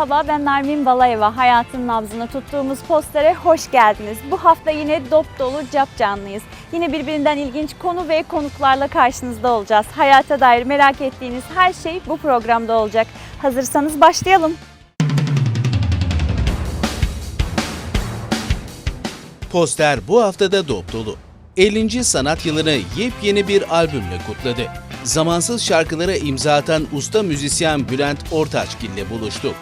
Merhaba ben Nermin Balayeva. Hayatın nabzını tuttuğumuz postere hoş geldiniz. Bu hafta yine dop dolu cap canlıyız. Yine birbirinden ilginç konu ve konuklarla karşınızda olacağız. Hayata dair merak ettiğiniz her şey bu programda olacak. Hazırsanız başlayalım. Poster bu haftada dop dolu. 50. sanat yılını yepyeni bir albümle kutladı. Zamansız şarkılara imza atan usta müzisyen Bülent Ortaçgil ile buluştu.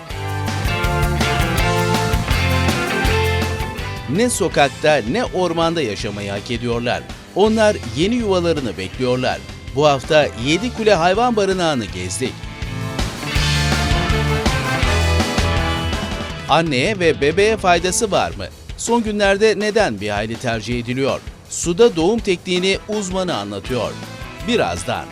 Ne sokakta ne ormanda yaşamayı hak ediyorlar. Onlar yeni yuvalarını bekliyorlar. Bu hafta Yedikule Hayvan Barınağı'nı gezdik. Anneye ve bebeğe faydası var mı? Son günlerde neden bir hayli tercih ediliyor? Suda doğum tekniğini uzmanı anlatıyor. Birazdan.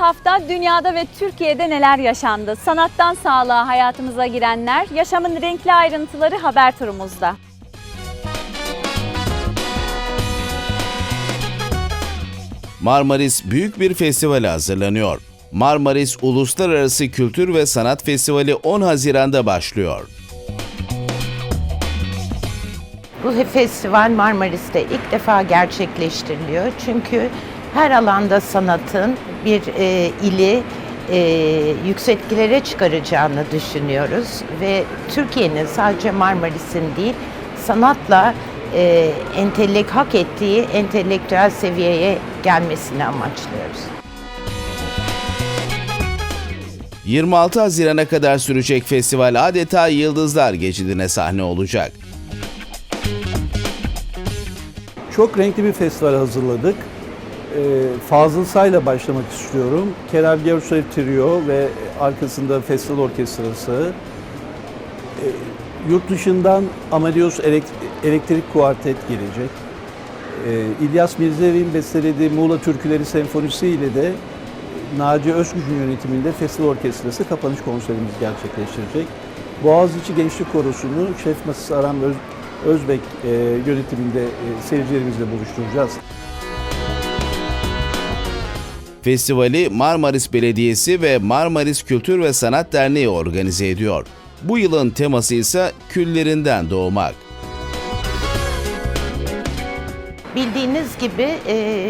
Hafta dünyada ve Türkiye'de neler yaşandı? Sanattan sağlığa hayatımıza girenler, yaşamın renkli ayrıntıları haber turumuzda. Marmaris büyük bir festivale hazırlanıyor. Marmaris Uluslararası Kültür ve Sanat Festivali 10 Haziran'da başlıyor. Bu festival Marmaris'te ilk defa gerçekleştiriliyor. Çünkü her alanda sanatın bir e, ili e, yüksekliklere çıkaracağını düşünüyoruz. Ve Türkiye'nin sadece Marmaris'in değil, sanatla e, entelek hak ettiği entelektüel seviyeye gelmesini amaçlıyoruz. 26 Haziran'a kadar sürecek festival adeta Yıldızlar Geçidi'ne sahne olacak. Çok renkli bir festival hazırladık. Ee, Fazıl Say'la başlamak istiyorum. Kerem Gevşev Trio ve arkasında festival orkestrası. Ee, yurt dışından Amadeus Elek- Elektrik Kuartet gelecek. Ee, İlyas Mirzevi'nin bestelediği Muğla Türküleri Senfonisi ile de Naci Özgüç'ün yönetiminde festival orkestrası kapanış konserimizi gerçekleştirecek. Boğaziçi Gençlik Korosu'nu Şef Masası Aram Öz, Özbek e, yönetiminde e, seyircilerimizle buluşturacağız. Festivali Marmaris Belediyesi ve Marmaris Kültür ve Sanat Derneği organize ediyor. Bu yılın teması ise küllerinden doğmak. Bildiğiniz gibi e,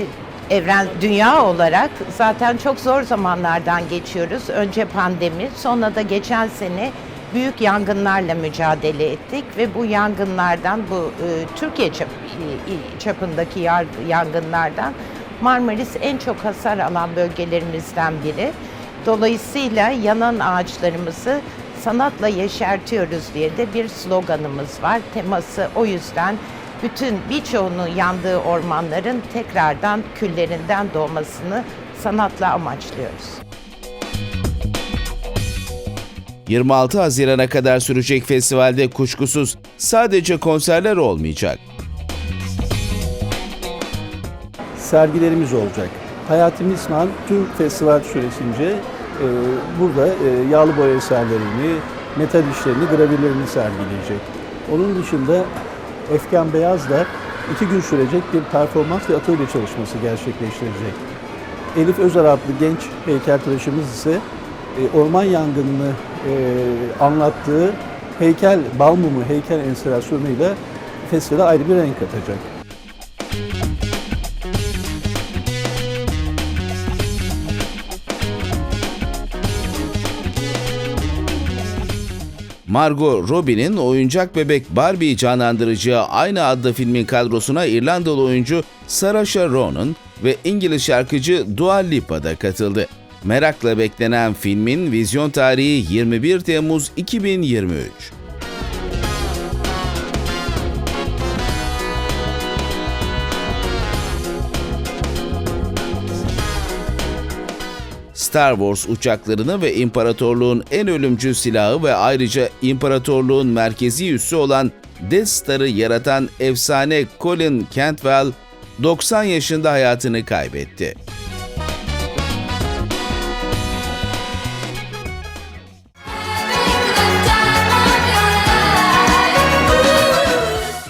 evren dünya olarak zaten çok zor zamanlardan geçiyoruz. Önce pandemi, sonra da geçen sene büyük yangınlarla mücadele ettik ve bu yangınlardan bu e, Türkiye çap, çapındaki yangınlardan Marmaris en çok hasar alan bölgelerimizden biri. Dolayısıyla yanan ağaçlarımızı sanatla yeşertiyoruz diye de bir sloganımız var. Teması o yüzden bütün birçoğunun yandığı ormanların tekrardan küllerinden doğmasını sanatla amaçlıyoruz. 26 Haziran'a kadar sürecek festivalde kuşkusuz sadece konserler olmayacak. Sergilerimiz olacak. Hayati Misman tüm festival süresince e, burada e, yağlı boya eserlerini, metal işlerini, gravürlerini sergileyecek. Onun dışında Efkan Beyaz da iki gün sürecek bir performans ve atölye çalışması gerçekleştirecek. Elif Özer adlı genç heykeltıraşımız ise e, orman yangınını anlattığı heykel, bal mumu heykel enstalasyonuyla festivale ayrı bir renk katacak. Margot Robbie'nin oyuncak bebek Barbie'yi canlandıracağı aynı adlı filmin kadrosuna İrlandalı oyuncu Saoirse Ronan ve İngiliz şarkıcı Dua Lipa da katıldı. Merakla beklenen filmin vizyon tarihi 21 Temmuz 2023. Star Wars uçaklarını ve imparatorluğun en ölümcül silahı ve ayrıca imparatorluğun merkezi üssü olan Death Star'ı yaratan efsane Colin Cantwell 90 yaşında hayatını kaybetti.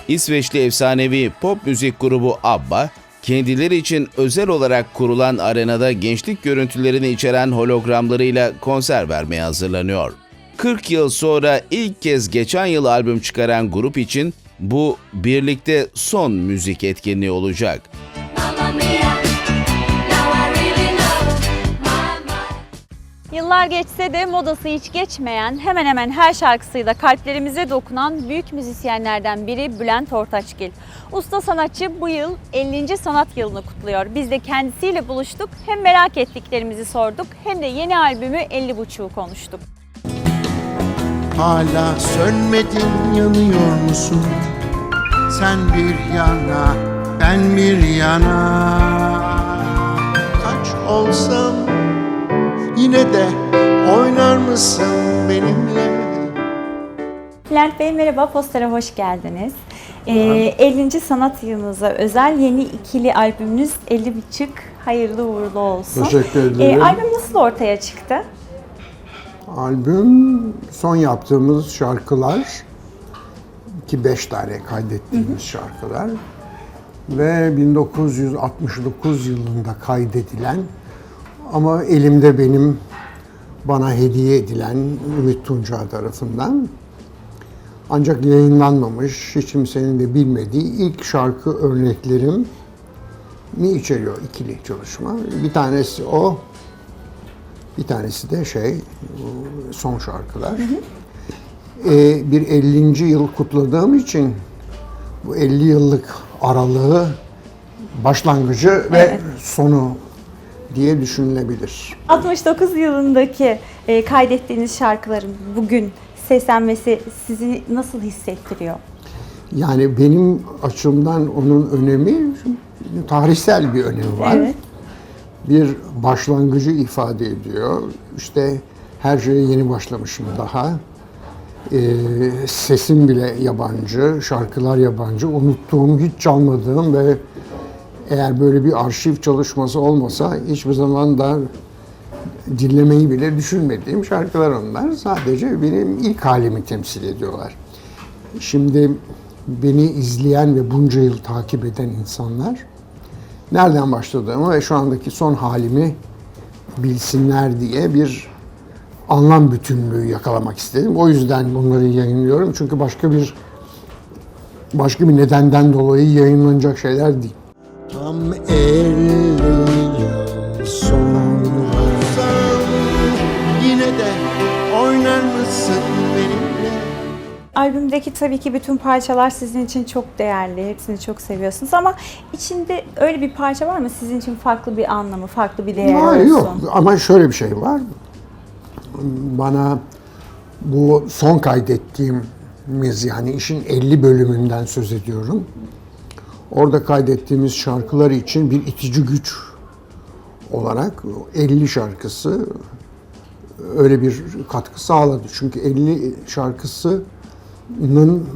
İsveçli efsanevi pop müzik grubu ABBA, kendileri için özel olarak kurulan arenada gençlik görüntülerini içeren hologramlarıyla konser vermeye hazırlanıyor. 40 yıl sonra ilk kez geçen yıl albüm çıkaran grup için bu birlikte son müzik etkinliği olacak. Yıllar geçse de modası hiç geçmeyen, hemen hemen her şarkısıyla kalplerimize dokunan büyük müzisyenlerden biri Bülent Ortaçgil. Usta sanatçı bu yıl 50. sanat yılını kutluyor. Biz de kendisiyle buluştuk. Hem merak ettiklerimizi sorduk hem de yeni albümü 50.5'u konuştuk. Hala sönmedin yanıyor musun? Sen bir yana, ben bir yana Kaç yine de oynar mısın benimle? Bülent Bey merhaba, Poster'e hoş geldiniz. Ee, 50. sanat yılınıza özel yeni ikili albümünüz 50.5 hayırlı uğurlu olsun. Teşekkür Ee, ederim. albüm nasıl ortaya çıktı? Albüm son yaptığımız şarkılar ki beş tane kaydettiğimiz şarkılar ve 1969 yılında kaydedilen ama elimde benim bana hediye edilen Ümit Tunca tarafından ancak yayınlanmamış, hiç kimsenin de bilmediği ilk şarkı örneklerim mi içeriyor ikili çalışma. Bir tanesi o, bir tanesi de şey, son şarkılar. Ee, bir 50. yıl kutladığım için bu 50 yıllık aralığı başlangıcı ve sonu diye düşünülebilir. 69 yılındaki e, kaydettiğiniz şarkıların bugün seslenmesi sizi nasıl hissettiriyor? Yani benim açımdan onun önemi tarihsel bir önemi var. Evet. Bir başlangıcı ifade ediyor. İşte her şeye yeni başlamışım daha. Ee, sesim bile yabancı, şarkılar yabancı, unuttuğum, hiç çalmadığım ve eğer böyle bir arşiv çalışması olmasa hiçbir zaman da dinlemeyi bile düşünmediğim şarkılar onlar. Sadece benim ilk halimi temsil ediyorlar. Şimdi beni izleyen ve bunca yıl takip eden insanlar nereden başladığımı ve şu andaki son halimi bilsinler diye bir anlam bütünlüğü yakalamak istedim. O yüzden bunları yayınlıyorum. Çünkü başka bir başka bir nedenden dolayı yayınlanacak şeyler değil. Tam 50 yıl sonra Yine de oynar mısın benimle? Albümdeki tabii ki bütün parçalar sizin için çok değerli. Hepsini çok seviyorsunuz ama içinde öyle bir parça var mı sizin için farklı bir anlamı, farklı bir değer Hayır, olsun? yok ama şöyle bir şey var. Bana bu son kaydettiğimiz yani işin 50 bölümünden söz ediyorum. Orada kaydettiğimiz şarkılar için bir itici güç olarak 50 şarkısı öyle bir katkı sağladı. Çünkü 50 şarkısının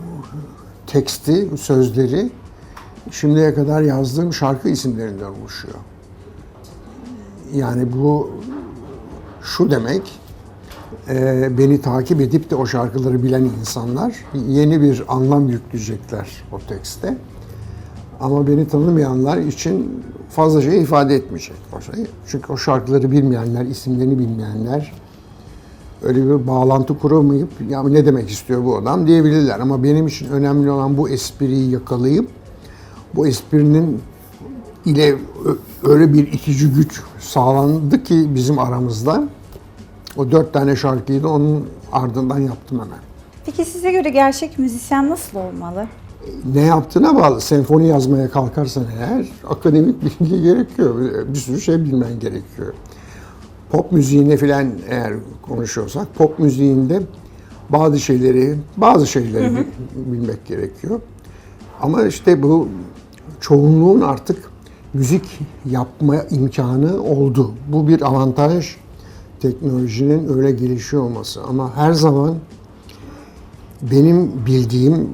teksti, sözleri şimdiye kadar yazdığım şarkı isimlerinden oluşuyor. Yani bu şu demek, e, beni takip edip de o şarkıları bilen insanlar yeni bir anlam yükleyecekler o tekste. Ama beni tanımayanlar için fazla şey ifade etmeyecek. Çünkü o şarkıları bilmeyenler, isimlerini bilmeyenler öyle bir bağlantı kuramayıp ya ne demek istiyor bu adam diyebilirler. Ama benim için önemli olan bu espriyi yakalayıp bu esprinin ile öyle bir itici güç sağlandı ki bizim aramızda. O dört tane şarkıyı da onun ardından yaptım hemen. Peki size göre gerçek müzisyen nasıl olmalı? Ne yaptığına bağlı. Senfoni yazmaya kalkarsan eğer akademik bilgi gerekiyor. Bir sürü şey bilmen gerekiyor. Pop müziğinde filan eğer konuşuyorsak pop müziğinde bazı şeyleri bazı şeyleri bil- bilmek gerekiyor. Ama işte bu çoğunluğun artık müzik yapma imkanı oldu. Bu bir avantaj teknolojinin öyle gelişiyor olması. Ama her zaman benim bildiğim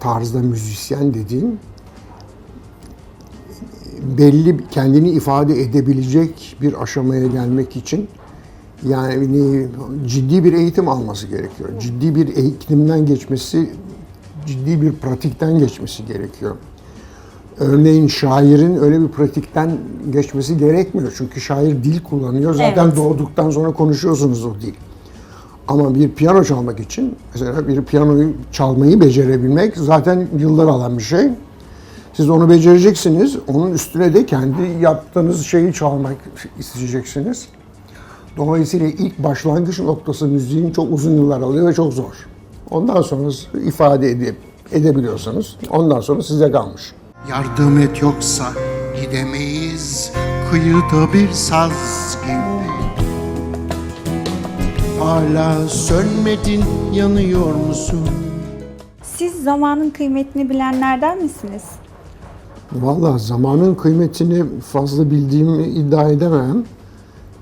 tarzda müzisyen dediğim belli kendini ifade edebilecek bir aşamaya gelmek için yani ciddi bir eğitim alması gerekiyor. Ciddi bir eğitimden geçmesi ciddi bir pratikten geçmesi gerekiyor. Örneğin şairin öyle bir pratikten geçmesi gerekmiyor. Çünkü şair dil kullanıyor. Zaten Evet. doğduktan sonra konuşuyorsunuz o dil. Ama bir piyano çalmak için mesela bir piyanoyu çalmayı becerebilmek zaten yıllar alan bir şey. Siz onu becereceksiniz. Onun üstüne de kendi yaptığınız şeyi çalmak isteyeceksiniz. Dolayısıyla ilk başlangıç noktası müziğin çok uzun yıllar alıyor ve çok zor. Ondan sonra ifade edip edebiliyorsanız ondan sonra size kalmış. Yardım et yoksa gidemeyiz Kıyıda bir saz Hala sönmedin yanıyor musun? Siz zamanın kıymetini bilenlerden misiniz? Vallahi zamanın kıymetini fazla bildiğimi iddia edemem.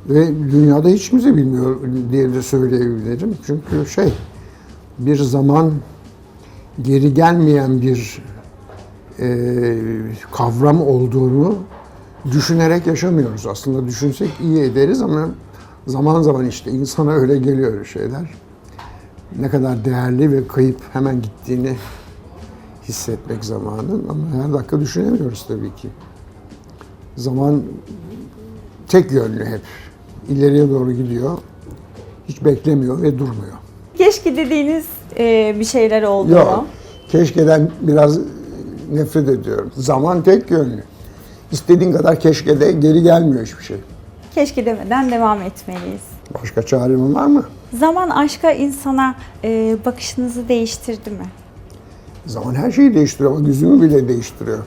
Ve dünyada hiç kimse bilmiyor diye de söyleyebilirim. Çünkü şey, bir zaman geri gelmeyen bir e, kavram olduğunu düşünerek yaşamıyoruz. Aslında düşünsek iyi ederiz ama zaman zaman işte insana öyle geliyor şeyler. Ne kadar değerli ve kayıp hemen gittiğini hissetmek zamanın ama her dakika düşünemiyoruz tabii ki. Zaman tek yönlü hep. İleriye doğru gidiyor. Hiç beklemiyor ve durmuyor. Keşke dediğiniz e, bir şeyler oldu Yok. mu? Keşkeden biraz nefret ediyorum. Zaman tek yönlü. İstediğin kadar keşke de geri gelmiyor hiçbir şey. Keşke demeden devam etmeliyiz. Başka çarem var mı? Zaman aşka insana e, bakışınızı değiştirdi mi? Zaman her şeyi değiştiriyor ama gözümü bile değiştiriyor.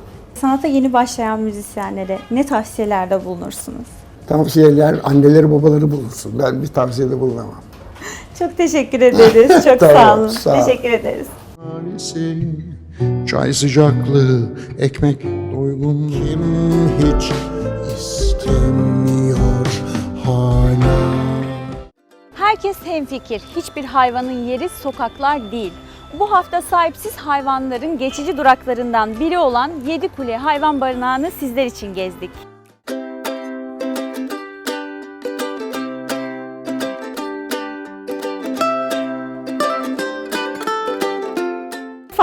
Sanata yeni başlayan müzisyenlere ne tavsiyelerde bulunursunuz? Tavsiyeler anneleri babaları bulursun. Ben bir tavsiyede bulunamam. Çok teşekkür ederiz. Çok Tamam, sağ olun. sağ ol. Teşekkür ederiz. Çay sıcaklığı, ekmek doygun Kim hiç istemiyor hala Herkes hemfikir. Hiçbir hayvanın yeri sokaklar değil. Bu hafta sahipsiz hayvanların geçici duraklarından biri olan Yedikule Hayvan Barınağı'nı sizler için gezdik.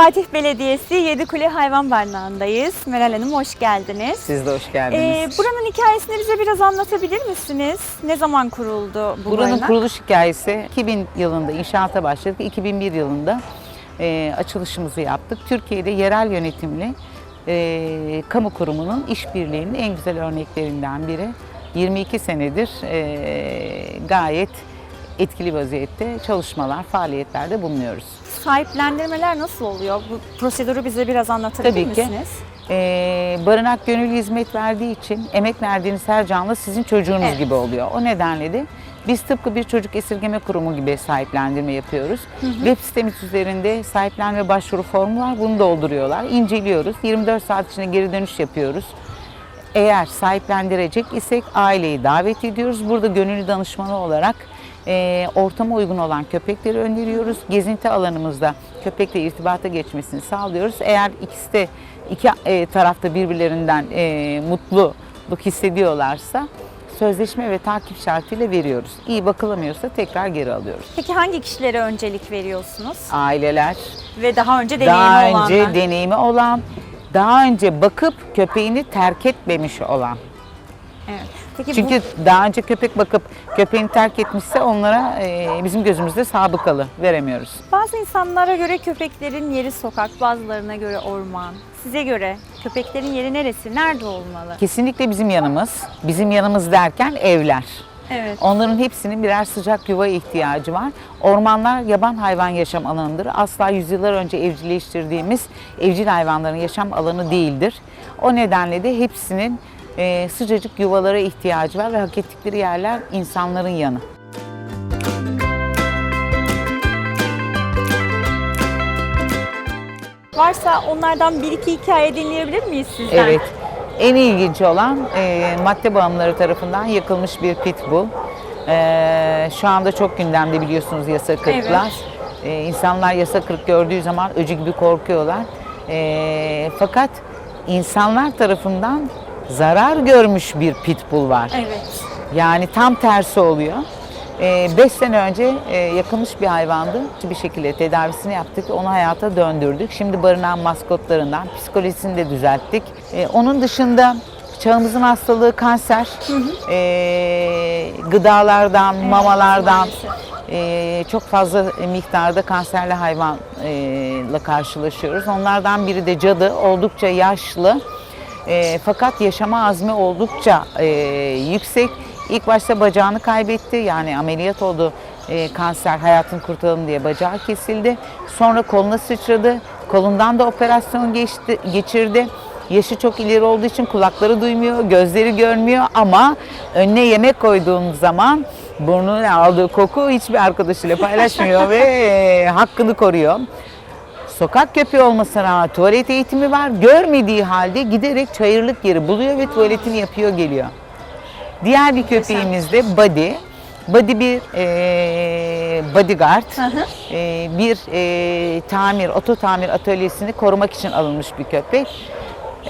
Fatih Belediyesi Yedikule Hayvan Barınağı'ndayız. Meral Hanım hoş geldiniz. Siz de hoş Ee, geldiniz. buranın hikayesini bize biraz anlatabilir misiniz? Ne zaman kuruldu bu Buranın barınak? kuruluş hikayesi 2000 yılında inşaata başladık. 2001 yılında e, açılışımızı yaptık. Türkiye'de yerel yönetimli e, kamu kurumunun işbirliğinin en güzel örneklerinden biri. 22 senedir e, gayet etkili vaziyette çalışmalar, faaliyetlerde bulunuyoruz. Sahiplendirmeler nasıl oluyor? Bu prosedürü bize biraz anlatabilir Tabii ki. misiniz? Ee, barınak gönüllü hizmet verdiği için emek verdiğiniz her canlı sizin çocuğunuz Evet. gibi oluyor. O nedenle de biz tıpkı bir çocuk esirgeme kurumu gibi sahiplendirme yapıyoruz. Web sitemiz üzerinde sahiplenme başvuru formu var. Bunu dolduruyorlar. İnceliyoruz. 24 saat içinde geri dönüş yapıyoruz. Eğer sahiplendirecek isek aileyi davet ediyoruz. Burada gönüllü danışmanı olarak e, ortama uygun olan köpekleri öneriyoruz. Gezinti alanımızda köpekle irtibata geçmesini sağlıyoruz. Eğer ikisi de iki e, tarafta birbirlerinden e, mutluluk hissediyorlarsa sözleşme ve takip şartıyla veriyoruz. İyi bakılamıyorsa tekrar geri alıyoruz. Peki hangi kişilere öncelik veriyorsunuz? Aileler, Ve daha önce deneyimi daha olanlar. önce deneyimi olan, daha önce bakıp köpeğini terk etmemiş olan. Evet. Peki Çünkü daha önce köpek bakıp köpeğini terk etmişse onlara e, bizim gözümüzde sabıkalı veremiyoruz. bazı insanlara göre köpeklerin yeri sokak, bazılarına göre orman. Size göre köpeklerin yeri neresi? Nerede olmalı? Kesinlikle bizim yanımız, bizim yanımız derken evler. Evet. Onların hepsinin birer sıcak yuva ihtiyacı var. Ormanlar yaban hayvan yaşam alanıdır. Asla yüzyıllar önce evcilleştirdiğimiz evcil hayvanların yaşam alanı değildir. O nedenle de hepsinin e, sıcacık yuvalara ihtiyacı var ve hak ettikleri yerler insanların yanı. Varsa onlardan bir iki hikaye dinleyebilir miyiz sizden? Evet. En ilginç olan e, madde bağımlıları tarafından yakılmış bir pitbull. E, şu anda çok gündemde biliyorsunuz yasa kırklar. E, insanlar yasa kırk gördüğü zaman öcü gibi korkuyorlar. E, fakat insanlar tarafından zarar görmüş bir pitbull var. Evet. Yani tam tersi oluyor. 5 sene önce e, yakılmış bir hayvandı. Bir şekilde tedavisini yaptık, onu hayata döndürdük. Şimdi barınağın maskotlarından psikolojisini de düzelttik. E, onun dışında çağımızın hastalığı kanser. E, gıdalardan, mamalardan maalesef. e, çok fazla miktarda kanserli hayvanla karşılaşıyoruz. Onlardan biri de cadı, oldukça yaşlı. E, fakat yaşama azmi oldukça e, yüksek. İlk başta bacağını kaybetti. Yani ameliyat oldu. E, kanser hayatını kurtaralım diye bacağı kesildi. Sonra koluna sıçradı. Kolundan da operasyon geçti, geçirdi. Yaşı çok ileri olduğu için kulakları duymuyor, gözleri görmüyor ama önüne yemek koyduğun zaman burnuna aldığı koku hiçbir arkadaşıyla paylaşmıyor ve hakkını koruyor. Sokak köpeği olmasına rağmen tuvalet eğitimi var. Görmediği halde giderek çayırlık yeri buluyor ve tuvaletini yapıyor geliyor. Diğer bir köpeğimiz de Buddy. Buddy bir e, bodyguard, e, bir e, tamir, oto tamir atölyesini korumak için alınmış bir köpek.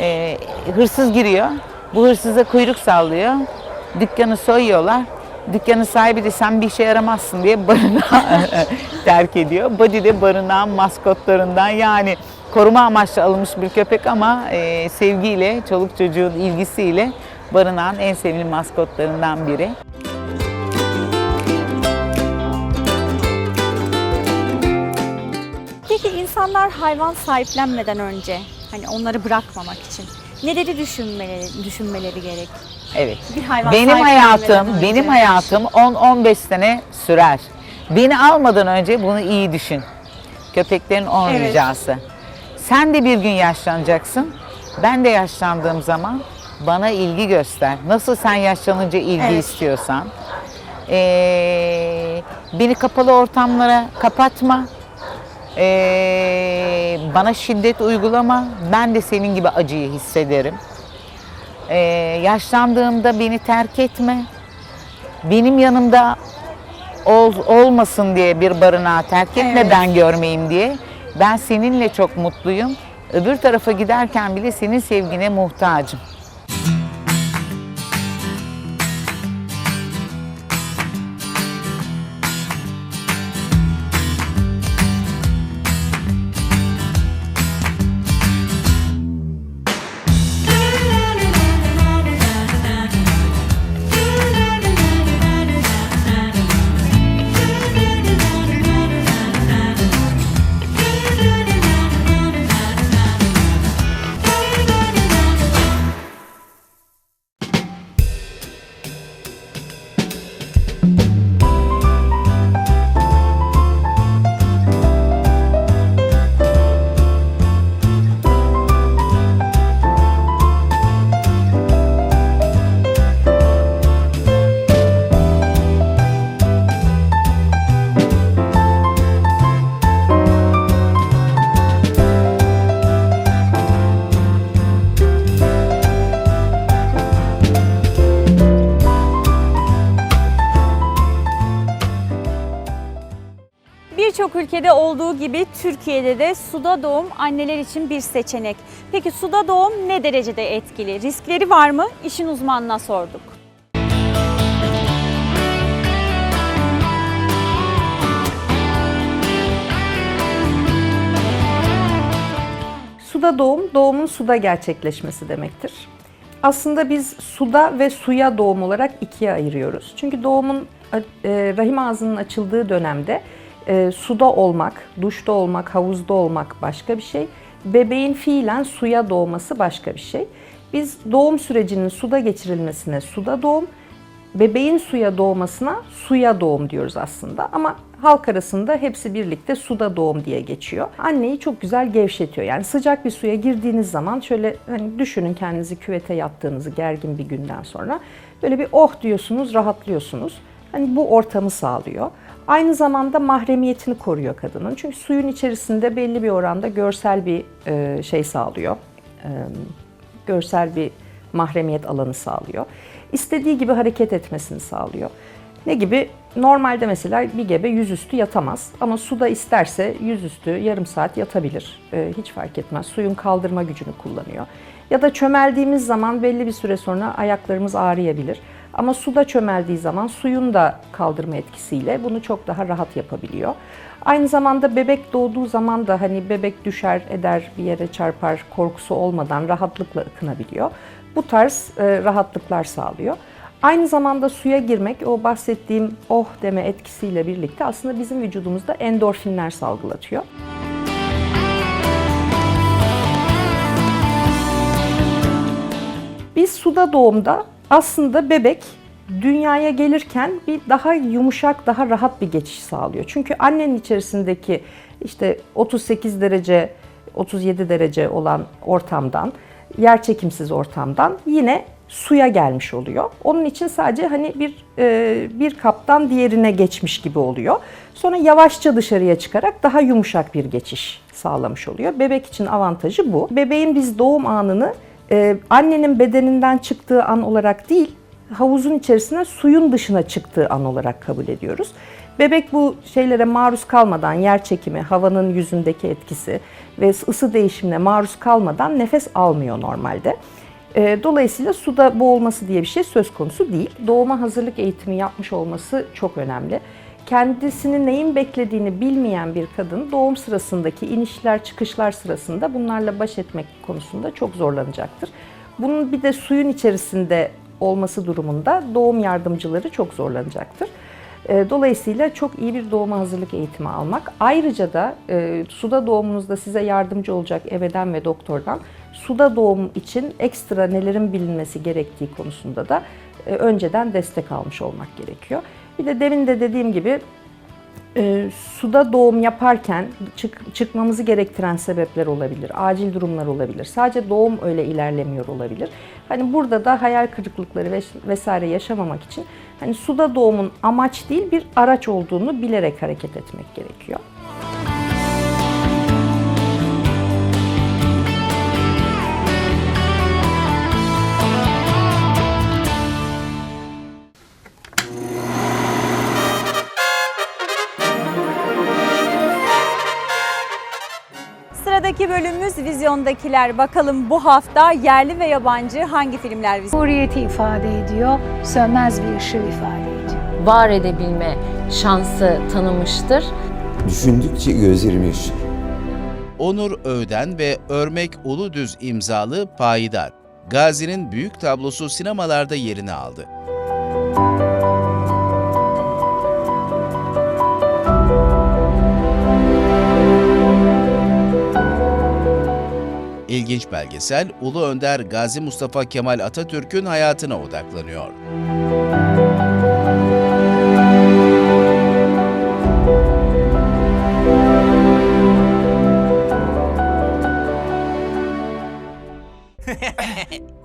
E, hırsız giriyor, bu hırsıza kuyruk sallıyor, dükkanı soyuyorlar. Dükkanın sahibi de sen bir işe yaramazsın diye barınağı terk ediyor. Buddy de barınağın maskotlarından yani koruma amaçlı alınmış bir köpek ama e, sevgiyle, çoluk çocuğun ilgisiyle barınağın en sevimli maskotlarından biri. Peki insanlar hayvan sahiplenmeden önce hani onları bırakmamak için neleri düşünmeleri, düşünmeleri gerek? Evet. Bir hayvan Benim hayatım, önce. benim hayatım 10-15 sene sürer. Beni almadan önce bunu iyi düşün. Köpeklerin 10 Evet. ricası. Sen de bir gün yaşlanacaksın. Ben de yaşlandığım zaman bana ilgi göster. Nasıl sen yaşlanınca ilgi Evet. istiyorsan. Ee, beni kapalı ortamlara kapatma. Ee, bana şiddet uygulama. Ben de senin gibi acıyı hissederim. Ee, yaşlandığımda beni terk etme. Benim yanımda ol, olmasın diye bir barınağı terk etme Evet. ben görmeyeyim diye. Ben seninle çok mutluyum. Öbür tarafa giderken bile senin sevgine muhtacım. Ülkede olduğu gibi Türkiye'de de suda doğum anneler için bir seçenek. Peki suda doğum ne derecede etkili? Riskleri var mı? İşin uzmanına sorduk. Suda doğum, doğumun suda gerçekleşmesi demektir. Aslında biz suda ve suya doğum olarak ikiye ayırıyoruz. Çünkü doğumun e, rahim ağzının açıldığı dönemde e, suda olmak, duşta olmak, havuzda olmak başka bir şey. Bebeğin fiilen suya doğması başka bir şey. Biz doğum sürecinin suda geçirilmesine suda doğum, bebeğin suya doğmasına suya doğum diyoruz aslında ama halk arasında hepsi birlikte suda doğum diye geçiyor. Anneyi çok güzel gevşetiyor. Yani sıcak bir suya girdiğiniz zaman şöyle hani düşünün kendinizi küvete yattığınızı gergin bir günden sonra böyle bir oh diyorsunuz, rahatlıyorsunuz. Hani bu ortamı sağlıyor. Aynı zamanda mahremiyetini koruyor kadının. Çünkü suyun içerisinde belli bir oranda görsel bir e, şey sağlıyor. E, görsel bir mahremiyet alanı sağlıyor. İstediği gibi hareket etmesini sağlıyor. Ne gibi? Normalde mesela bir gebe yüzüstü yatamaz ama suda isterse yüzüstü yarım saat yatabilir. Ee, hiç fark etmez. Suyun kaldırma gücünü kullanıyor. Ya da çömeldiğimiz zaman belli bir süre sonra ayaklarımız ağrıyabilir. Ama suda çömeldiği zaman suyun da kaldırma etkisiyle bunu çok daha rahat yapabiliyor. Aynı zamanda bebek doğduğu zaman da hani bebek düşer eder bir yere çarpar korkusu olmadan rahatlıkla ıkınabiliyor. Bu tarz e, rahatlıklar sağlıyor. Aynı zamanda suya girmek o bahsettiğim oh deme etkisiyle birlikte aslında bizim vücudumuzda endorfinler salgılatıyor. Biz suda doğumda aslında bebek dünyaya gelirken bir daha yumuşak, daha rahat bir geçiş sağlıyor. Çünkü annenin içerisindeki işte 38 derece, 37 derece olan ortamdan, yerçekimsiz ortamdan yine suya gelmiş oluyor. Onun için sadece hani bir e, bir kaptan diğerine geçmiş gibi oluyor. Sonra yavaşça dışarıya çıkarak daha yumuşak bir geçiş sağlamış oluyor. Bebek için avantajı bu. Bebeğin biz doğum anını e, annenin bedeninden çıktığı an olarak değil, havuzun içerisine suyun dışına çıktığı an olarak kabul ediyoruz. Bebek bu şeylere maruz kalmadan yer çekimi, havanın yüzündeki etkisi ve ısı değişimine maruz kalmadan nefes almıyor normalde. E, Dolayısıyla suda boğulması diye bir şey söz konusu değil. Doğuma hazırlık eğitimi yapmış olması çok önemli. Kendisini neyin beklediğini bilmeyen bir kadın doğum sırasındaki inişler çıkışlar sırasında bunlarla baş etmek konusunda çok zorlanacaktır. Bunun bir de suyun içerisinde olması durumunda doğum yardımcıları çok zorlanacaktır. E, Dolayısıyla çok iyi bir doğuma hazırlık eğitimi almak. Ayrıca da e, suda doğumunuzda size yardımcı olacak ebeden ve doktordan suda doğum için ekstra nelerin bilinmesi gerektiği konusunda da e, önceden destek almış olmak gerekiyor. Bir de demin de dediğim gibi e, suda doğum yaparken çık- çıkmamızı gerektiren sebepler olabilir, acil durumlar olabilir. Sadece doğum öyle ilerlemiyor olabilir. Hani burada da hayal kırıklıkları ves- vesaire yaşamamak için hani suda doğumun amaç değil bir araç olduğunu bilerek hareket etmek gerekiyor. Sıradaki bölümümüz Vizyondakiler. Bakalım bu hafta yerli ve yabancı hangi filmler vizyonda? Cumhuriyeti ifade ediyor, sönmez bir ışığı ifade ediyor. var edebilme şansı tanımıştır. Düşündükçe gözlerim yaşıyor. Onur Öğden ve Örmek Uludüz imzalı Payidar. Gazi'nin büyük tablosu sinemalarda yerini aldı. İlginç belgesel Ulu Önder Gazi Mustafa Kemal Atatürk'ün hayatına odaklanıyor.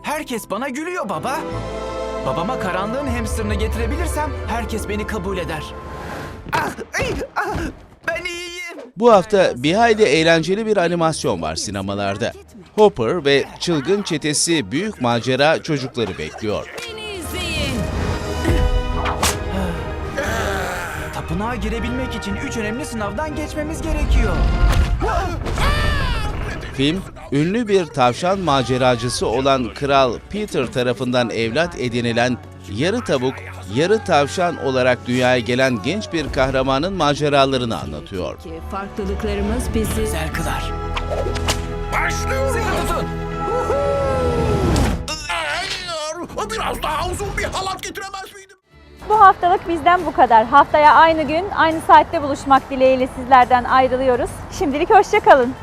Herkes bana gülüyor baba. Babama karanlığın hamsterını getirebilirsem herkes beni kabul eder. Ah, ay, ah, ben iyiyim. Bu hafta bir hayli eğlenceli bir animasyon var sinemalarda. Hopper ve Çılgın Çetesi Büyük Macera çocukları bekliyor. Tapınağa girebilmek için üç önemli sınavdan geçmemiz gerekiyor. Film, ünlü bir tavşan maceracısı olan Kral Peter tarafından evlat edinilen yarı tavuk, yarı tavşan olarak dünyaya gelen genç bir kahramanın maceralarını anlatıyor. Farklılıklarımız bizi... Güzel kılar. Başlıyor. tutun. Biraz daha uzun bir halat getiremez miydim? Bu haftalık bizden bu kadar. Haftaya aynı gün, aynı saatte buluşmak dileğiyle sizlerden ayrılıyoruz. Şimdilik hoşçakalın.